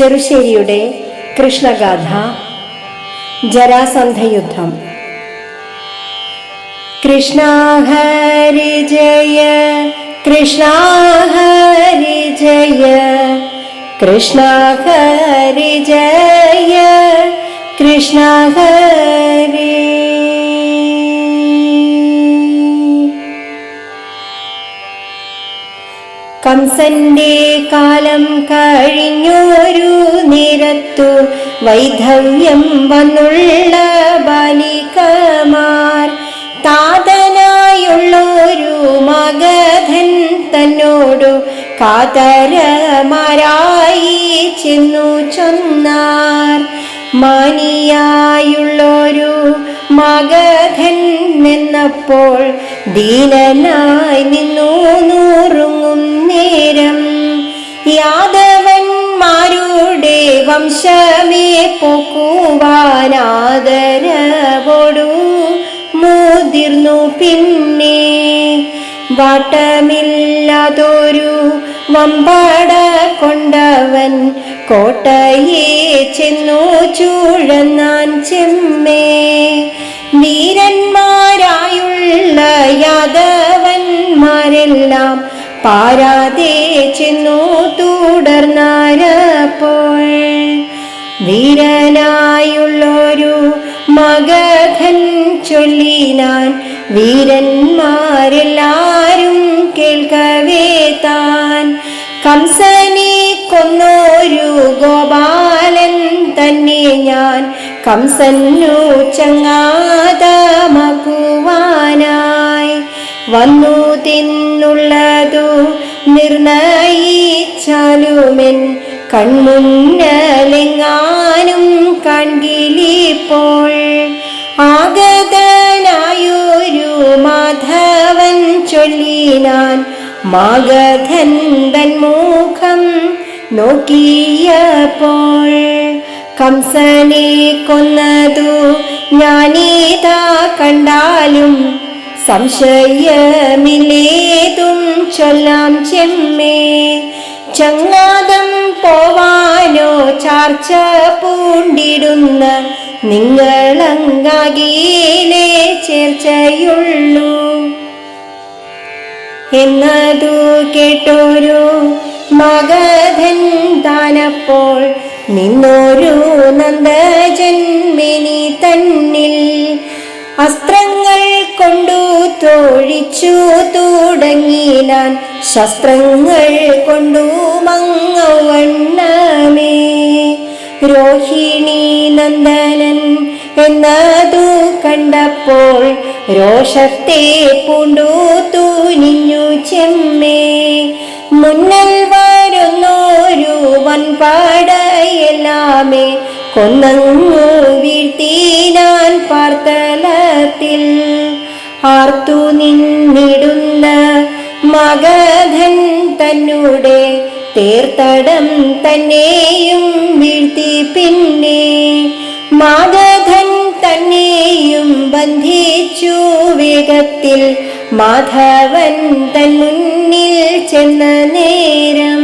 ചെറുശ്ശേരിയുടെ കൃഷ്ണഗാഥ ജരാസന്ധയുദ്ധം കൃഷ്ണ ഹരി ജയ കൃഷ്ണ ഹരി ജയ കൃഷ്ണ ഹരി ജയ കൃഷ്ണ ഹരി കംസന്റെ കാലം കഴിഞ്ഞൊരു നിരത്തു വൈധവ്യം വന്നുള്ള ബാലികമാർ. താതനായുള്ളൊരു മഗധൻ തന്നോടു കാതരമാരായി ചെന്നു ചൊന്നാർ. മാനിയായുള്ളൊരു മഗധൻ നിന്നപ്പോൾ ദീനനായി നിന്നു നൂറുങ്ങും വംശമേ പൊക്കുവാനാദരവോടു മുതിർന്നു പിന്നെ വാട്ടമില്ലാതൊരു വമ്പാട കൊണ്ടവൻ കോട്ടയെ ചെന്നു ചൂഴന്നാൻ ചെമ്മേ. വീരന്മാരായുള്ള യാദവന്മാരെല്ലാം പാരാതെ ചെന്നു തുടർന്നാരപ്പോൾ. വീരനായുള്ളൊരു മഗധൻ ചൊല്ലിനാൻ വീരന്മാരെല്ലാരും കേൾക്കവേ താൻ. കംസനെ കൊന്നൊരു ഗോപാലൻ തന്നെ ഞാൻ. കംസന്നു ചങ്ങാതമാക്കുവാനായി വന്നു തിന്നുള്ളതു നിർണയിച്ചാലുമെൻ കൺമുന്നലെങ്ങാനും കൺകിലിപ്പോൾ ആഗതനായൊരു മാധവൻ ചൊല്ലിനാൻ മാഗധൻ മുഖം നോക്കിയപ്പോൾ. കംസനെ കൊന്നതു ഞാനീതാ കണ്ടാലും സംശയമില്ലേതും ചൊല്ലാം ചെമ്മേ. ചങ്ങാതം പോവാനോ ചാർച്ച പൂണ്ടിടുന്ന നിങ്ങളങ്ങാകീലേ ചേർച്ചയുള്ളൂ. എന്നതു കേട്ടോരു മഗധൻ താനപ്പോൾ നിന്നൊരു നന്ദജന്മിനി തോഴിച്ചു തുടങ്ങിനാൻ ശസ്ത്രങ്ങൾ കൊണ്ടു മങ്ങവണ്ണമേ. രോഹിണി നന്ദനൻ എന്നതു കണ്ടപ്പോൾ രോഷത്തെ പൂണ്ടു തൂനിഞ്ഞു ചെമ്മേ. മുന്നൽ വരുന്നോരു വൻപാടയെല്ലാമേ കൊന്നങ്ങു വീഴ്ത്തിനാൻ പാർത്തലത്തിൽ. ആർത്തു നിന്നിടുന്ന മഗധൻ തന്നൂടെ തേർത്തടം തന്നെയും വീഴ്ത്തി പിന്നെ. മാഗധൻ തന്നെയും ബന്ധിച്ചു വേഗത്തിൽ മാധവൻ തൻ മുന്നിൽ ചെന്ന നേരം.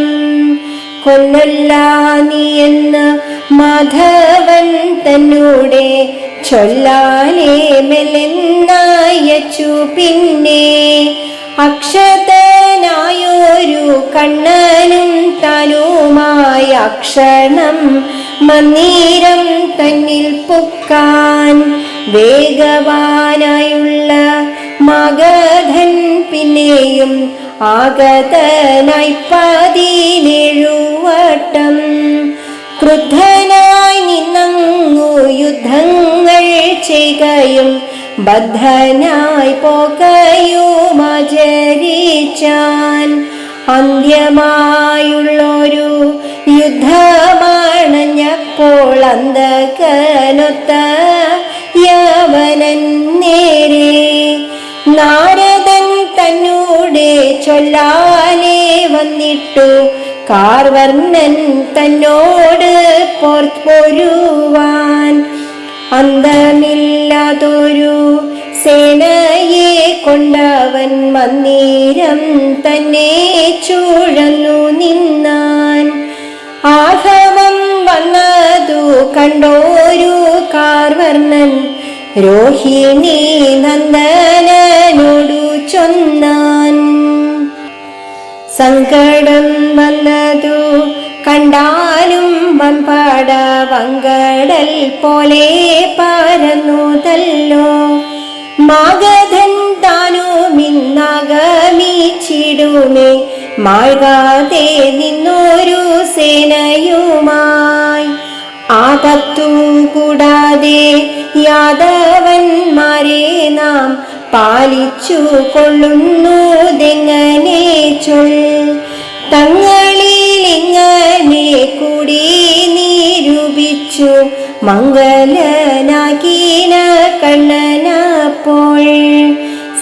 കൊല്ലല്ല നീ എന്ന് മാധവൻ തന്നൂടെ ചൊല്ലാലേ മെല്ലെന്നയച്ചു പിന്നെ. അക്ഷതനായൊരു കണ്ണനും തനുമായ അക്ഷണം മന്ദിരം തന്നിൽ പൊക്കാൻ വേഗവാനായുള്ള മഗധൻ പിന്നെയും ആഗതനായി പതിനേഴുവട്ടം ക്രുദ്ധനായി നിന്നങ്ങു യുദ്ധങ്ങൾ ചെയ്യുകയും ബദ്ധനായി പോകയുമാചരിച്ചാൻ അന്ത്യമായുള്ളൊരു യുദ്ധമാണഞ്ഞപ്പോൾ അന്തകനൊത്ത യവനൻ നേരെ നാരദൻ തന്നൂടെ ചൊല്ലാലേ വന്നിട്ടു. കാർവർണൻ തന്നോട് പോർപ്പൊരുവാൻ അന്തമില്ലാതൊരു സേനയെ കൊണ്ടവൻ മന്ദിരം തന്നെ ചൂഴന്നു നിന്നാൻ. ആഹവം വന്നതു കണ്ടോരു കാർവർണൻ രോഹിണി നന്ദനോടു ചൊന്നാൻ. സങ്കടം വന്നതു കണ്ടാലും വൻപാട വങ്കടൽ പോലെ പരന്നുതല്ലോ മാഗധൻ താനുമിന്നാഗമിച്ചിടുമേ മാഴ്കാതെ നിന്നൊരു സേനയുമായി. ആപത്തു കൂടാതെ യാദവന്മാരെ നാം പാലിച്ചു കൊള്ളുന്നു തെങ്ങനെ ചൊൽ തങ്ങളിൽ കുടി നിരൂപിച്ചു. മംഗലനാകീന കണ്ണനപ്പോൾ.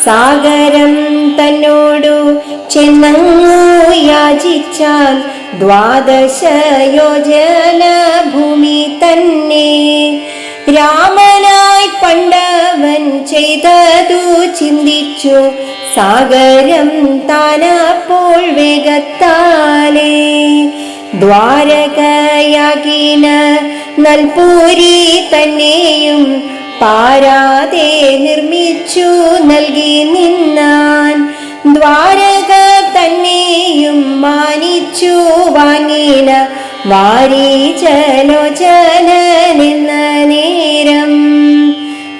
സാഗരം തന്നോടു ചെന്നങ്ങു യാചിച്ചാൽ ദ്വാദശ യോജന ഭൂമി തന്നെ. രാമനായി പണ്ടവൻ ചെയ്തതു ചിന്തിച്ചു. സാഗരം താനപ്പോൾ വേഗത്താലേ. ദ്വാരകയാകിന നൽപൂരി തന്നെയും പാരാതെ നിർമ്മിച്ചു നൽകി നിന്നാൻ. ദ്വാരക തന്നെയും മാനിച്ചു വാങ്ങിന വാരീചലോചന നിന്ന നേരം.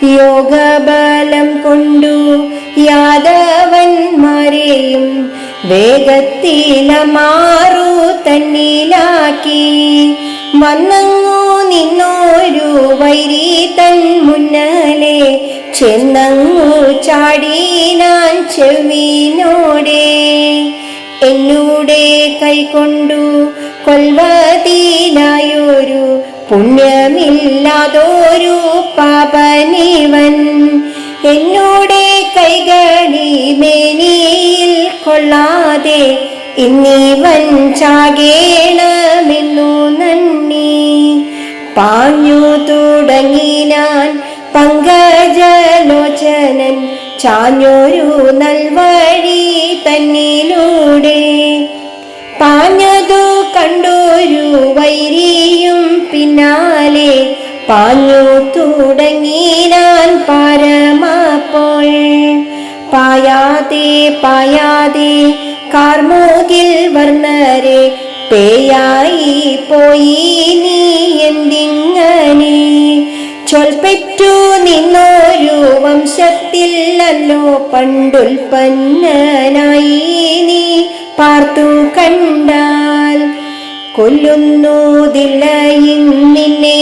യോഗബലം കൊണ്ടു യാദവന്മാരെയും വേഗത്തിലമാറു തന്നിലാക്കി. വന്നങ്ങു നിന്നോരു വൈരി തൻ മുന്നലെ ചെന്നങ്ങു ചാടിനാൻ ചെവിനോടെ. എന്നൂടെ കൈകൊണ്ടു കൊൽവതിയിലായൊരു പുണ്യമില്ലാതൊരു പാപനിവൻ എന്നോടെ കൈകളി മേനിയിൽ കൊള്ളാതെ ഇന്നിവൻ വഞ്ചാകേണമെന്നു നന്ദി. പാഞ്ഞു തുടങ്ങി ഞാൻ പങ്കജലോചനൻ ചാഞ്ഞൊരു നൽവഴി തന്നിലൂടെ. പാഞ്ഞതു കണ്ടൊരു വൈരിയും പിന്നാലെ പാഞ്ഞു പരമപ്പോൾ പായാതെ കാർമോകിൽ വർണരെ പേയായി പോയി നീ എന്തിങ്ങനെ? ചൊൽപ്പെറ്റു നിന്നൊരു വംശത്തില്ലല്ലോ പണ്ടുൽപ്പന്നനായി നീ പാർത്തു കണ്ടാൽ. കൊല്ലുന്നതില്ല നിന്നെ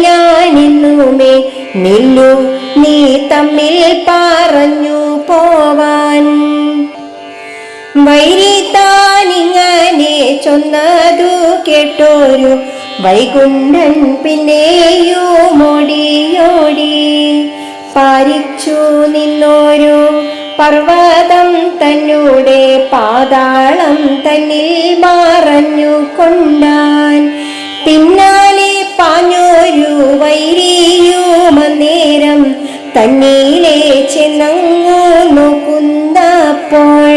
ഞാനിന്നുമേ നില്ലു നീ തമ്മിൽ പറഞ്ഞു വൈരിത്താനിങ്ങനെ ചൊന്നതു കേട്ടോരു വൈകുണ്ഠൻ പിന്നെയുമോടിയോടി പാരിച്ചു നിന്നോരു പർവതം തന്നൂടെ പാതാളം തന്നിൽ മറഞ്ഞു കൊണ്ടാൻ. പിന്നാലെ പാഞ്ഞോരു വൈരിയുമന്നേരം തന്നീലെ ചെന്നങ്ങു നോക്കുന്നപ്പോൾ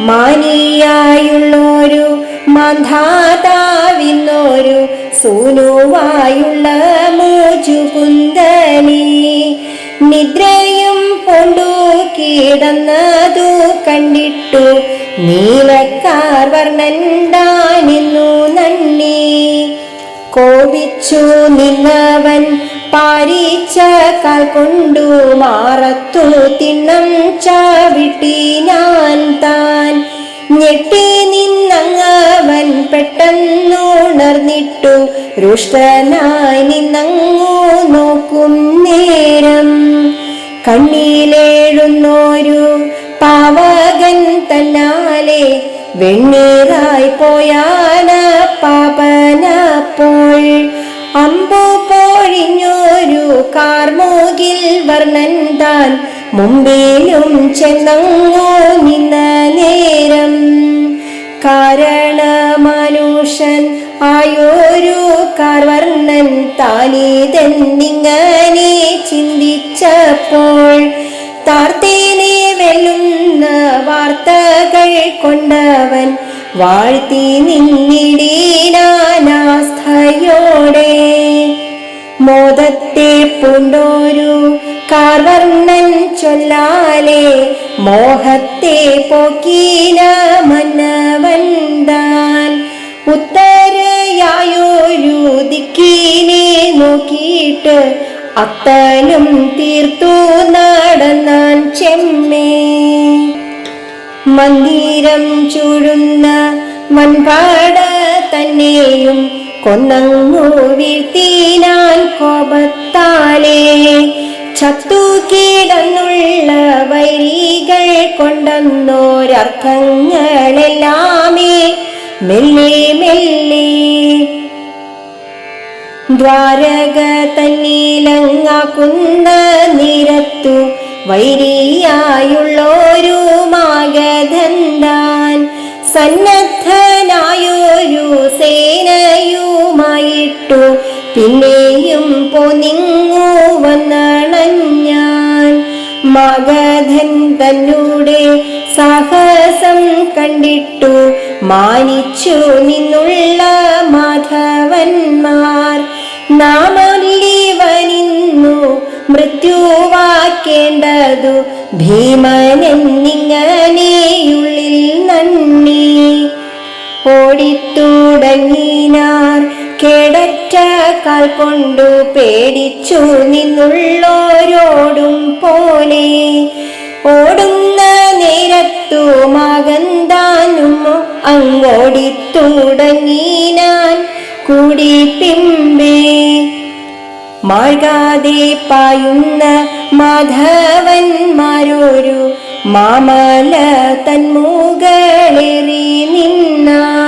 മാനിയായുള്ളൊരു മന്ധാതാവിന്നൊരു സൂനുവായുള്ള മോചുകുന്തലി നിദ്രയും പൊണ്ടു കിടന്നതു കണ്ടിട്ടു നീലക്കാർ വർണണ്ടാനിന്നു നന്ദി. കോപിച്ചു നിന്നവൻ പാരിച്ച കാൽ കൊണ്ടു മാറത്തു തിണ്ണം ചാവിട്ടി ഞാൻ താൻ. ഞെട്ടി നിന്നങ്ങവൻ പെട്ടെന്നുണർന്നിട്ടു രുഷ്ടനായി നിന്നങ്ങു നോക്കും നേരം. കണ്ണിലേഴുന്നോരു പാവകൻ തന്നാലെ വെണ്ണീറായി പോയാന പാപനപ്പോൾ അമ്പു പൊഴിഞ്ഞൊരു കാർമോകിൽ വർണൻ താൻ. മുമ്പിലും ചെന്നങ്ങോ നിന്ന നേരം. കാരണ മനുഷ്യൻ ആയൊരു കാർവർണൻ താനീതെന്നിങ്ങനെ ചിന്തിച്ചപ്പോൾ താർത്തേനെ വെല്ലുന്ന വാർത്തകൾ കൊണ്ടവൻ വാഴ്ത്തി നിന്നിടീനാനാസ്ഥയോടെ മോദത്തെ പൂണ്ടോരു കാർവർണൻ ചൊല്ലാലെ മോഹത്തെ പോക്കീന ഉത്തരയായോരു ഉത്തരയായൊരു ദിക്കിനെ നോക്കിയിട്ട് അത്തനും തീർത്തു നടന്നാൻ ചെമ്മേ. മന്ദിരം ചൂടുന്ന മൺപാട തന്നെയും കൊന്നങ്ങു വീഴ്ത്തിനാൻ കോപത്താലേ. ചത്തു കീടന്നുള്ള വൈരികൾ കൊണ്ടെന്നോരർത്ഥങ്ങളെല്ലാമേ മെല്ലെ മെല്ലെ ദ്വാരക തന്നീലങ്ങാക്കുന്ന നിരത്തു വൈരിയായുള്ളോരു മാഗധന്താൻ സന്നദ്ധനായൊരു സേനയുമായിട്ടു പിന്നെയും വന്നണഞ്ഞാൻ. മഗധൻ തന്നൂടെ സാഹസം കണ്ടിട്ടു മാനിച്ചു നിന്നുള്ള മാധവന്മാർ. നാമല്ലിവനിന്നു മൃത്യുവാക്കേണ്ടതു ഭീമനെന്നിങ്ങനെയുള്ളിൽ നന്ദി. ഓടിത്തുടങ്ങിനാർ കേടറ്റ കാൽ കൊണ്ടു പേടിച്ചു നിന്നുള്ളോരോടും പോലെ. ഓടുന്ന നേരത്തു മകന്താനും ഞാൻ കൂടി പിമ്പേ. മാഴ്കാതെ പായുന്ന മാധവന്മാരൊരു മാമല തന്മുകളേറി നിന്നാർ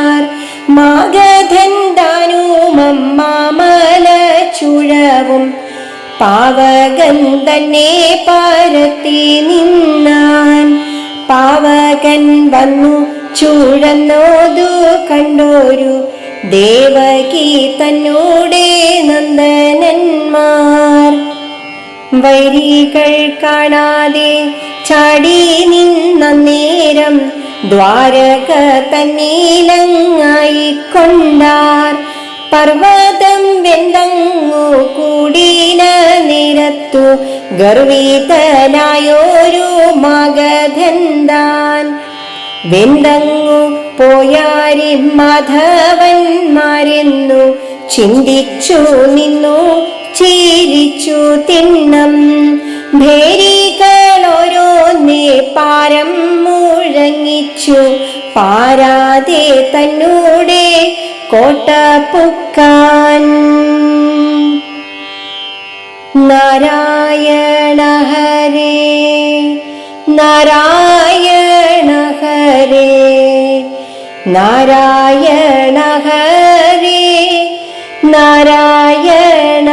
പാവകൻ തന്നെ പരത്തി നിന്നാൻ പാവകൻ വന്നു ചൂഴന്നോതു കണ്ടോരു ദേവകി തന്നോടെ നന്ദനന്മാർ. വരികൾ കാണാതെ ചാടി നിന്ന നേരം ദ്വാരക തന്നീലങ്ങായി കൊണ്ടാർ. പർവതം വെന്തങ്ങു കൂടീന നിരത്തു ഗർവീതനായോരു മഗധന്താൻ. വെന്തങ്ങു പോയാരി മാധവന്മാരെന്നു ചിന്തിച്ചു നിന്നു ചിരിച്ചു തിണ്ണം. ഭേരികളോരോന്നേ പാരം മുഴങ്ങിച്ചു പാരാതെ തന്നൂടെ കോട്ട പുക്കാൻ നാരായണ ഹരേ നാരായണ ഹരേ നാരായണ ഹരേ നാരായണ